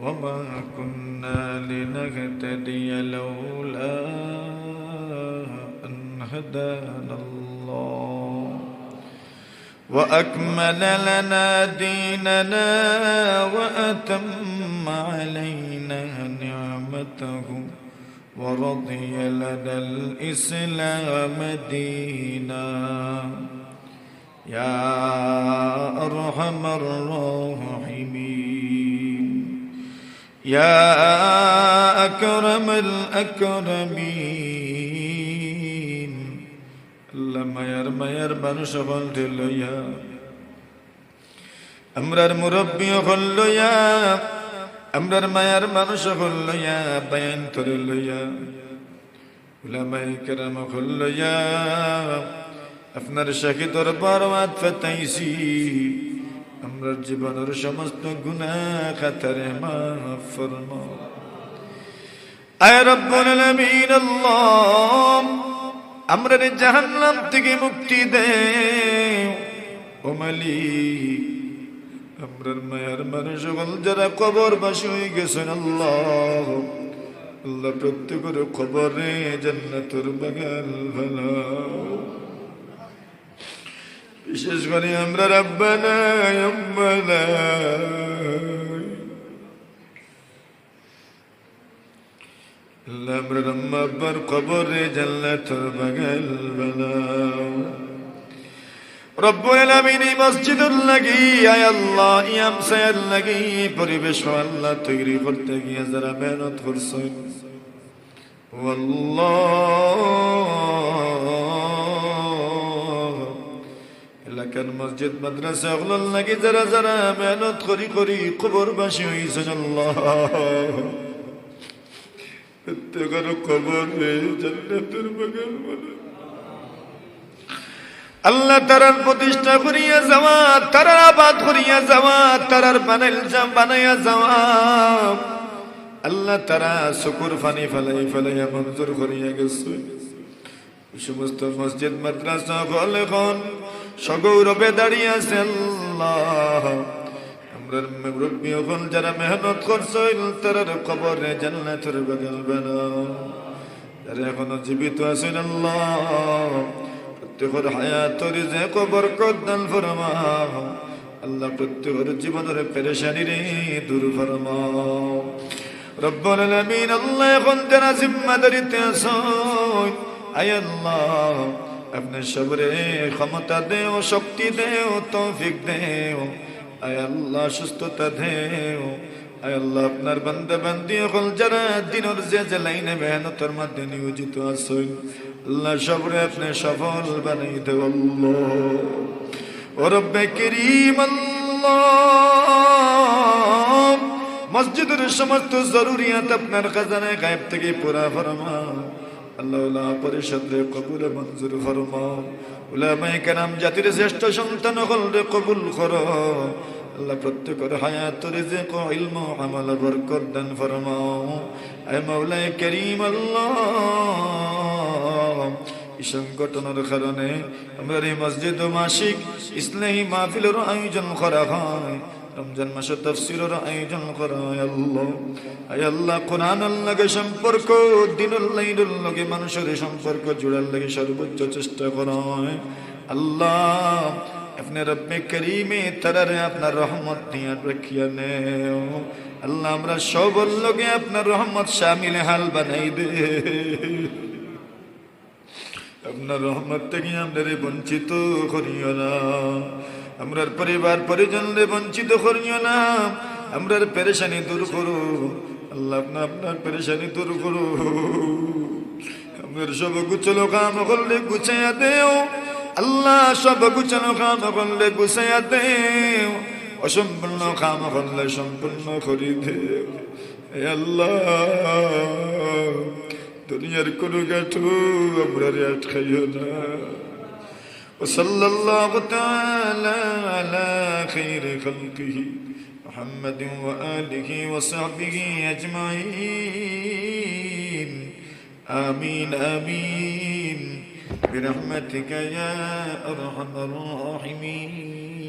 وما كنا لنهتدي لولا أن هدانا الله وأكمل لنا ديننا وأتم علينا نعمته ورضي لنا الإسلام دينا يا أرحم الراحمين يا أكرم الأكرمين اللهم يرمى يرمى يا رب نشغل ليا أمرار مربي غل يا أمرار ما يا رب نشغل يا بيان ترل يا علماء كرام غل يا أفنر شكي دربار واتفتايسي আমরার জীবনের সমস্ত গুনাহ খাতারে মাফ ফরমাও আয় রব্বুল আলামিন, আল্লাহ, আমরা জাহান্নাম থেকে মুক্তি দে ও মালিক, আমরার মায়ার মানুষ সকল যারা কবর বাসী হয়ে গেছেন, আল্লাহ আল্লাহ প্রত্যেকের খবরে জান্নাতুর বাগাল ভালো বিশেষ করে আমরা রাব্বানা আম্মানা আল্লাহ আমরা আম্মা আব্বার কবরে জান্নাতুর বাগাল ভালো রব্বুল আলামিন এই মসজিদুল লাগি আয় আল্লাহ ইয়াম সায়াল লাগি পরিবেশ আল্লাহ তৈরি করতে গিয়ে যারা মেহনত করছেন এলাকার মসজিদ, মাদ্রাসা ওগুলোর লাগি যারা যারা মেহনত করি করি আল্লাহ। প্রত্যেকের কবর জান্নাতের বাগান বলে। আল্লাহ তারার প্রতিষ্ঠা করিয়া যাওয়া, তারার আবাদ করিয়া যাওয়া, তারার বানাইল বানাইয়া যাওয়া। আল্লাহ তারা শুকুর ফানি ফেলাই ফেলাইয়া মঞ্জুর করিয়া গেছে। সমস্ত মসজিদ, মাদ্রাসা হল এখন সগৌরবে দাঁড়িয়ে আছে আল্লাহ। আমরা মুরব্বী এখন যারা মেহনত করছে তারার খবরে জান্নাতের বাগাল বানাও। যারা এখনও জীবিত আছেন আল্লাহ, প্রত্যেকের হায়াতর যে কবর কদান ফরমাও। আল্লাহ প্রত্যেকের জীবনের পেরেশানি রে দূর ফরমাও। রব্বুল আলামিন, আল্লাহ এখন যারা জিম্মাদারিতে আছেন আয় আল্লাহ আপনি সবরে ক্ষমতা দেও শক্তি দেও তৌফিক দেও আয় আল্লাহ সুস্থতা দেও আয় আল্লাহ আপনার বান্দা বান্দি হল যারা দিনের যে যে লাইনে মেহনতের মধ্যে নিয়োজিত আছেন আল্লাহ সবরে আপনি সফল বানাই দেব ও রব্বে মসজিদের সমস্ত জরুরিয়াত আপনার খাজানায় গায়েব থেকে পুরা ফরমা আল্লাহ পরিষদ কবুল মঞ্জুর ফরমাও কেরাম জাতির শ্রেষ্ঠ সন্তান কবুল করো আল্লাহ প্রত্যেকের সংগঠনের কারণে আমরা এই মসজিদ মাসিক ইসলামী মাহফিলের আয়োজন করা হয়। রমজান মাসে তফসিরের আয়োজন করা হয় আল্লাহ। আয় আল্লাহ কোরআন লাগে সম্পর্ক দিনুল লাইলুল লগে মানুষের সম্পর্ক জোড়ার লাগে সর্বোচ্চ চেষ্টা করা হয়। আল্লাহ, আপনি রব্বে করিমে তারারে আপনার রহমত নিয়ে রাখিয়া নেও। আল্লাহ, আমরা সবর লগে আপনার রহমত শামিল হাল বানাই দে। আপনার রহমত থেকে আমাদের বঞ্চিত করিও না। আমরার পরিবার পরিজনরে বঞ্চিত করিও না। আমরার পেরেশানি দূর করো। আল্লাহ আপনা আপনার পেরেশানি দূর করো। আমাদের সব গুছলো কাম করলে গুছাইয়া দেও। আল্লাহ সব গুছানো কাম করলে গুছাইয়া দেও। অসম্পূর্ণ কাম করলে সম্পূর্ণ করি এ আল্লাহ, দুনিয়ার কোনো গাঠু আমরা আটকাইও না। وصلى الله تعالى على خير خلقه محمد وآله وصحبه أجمعين. آمين آمين. برحمتك يا أرحم الراحمين.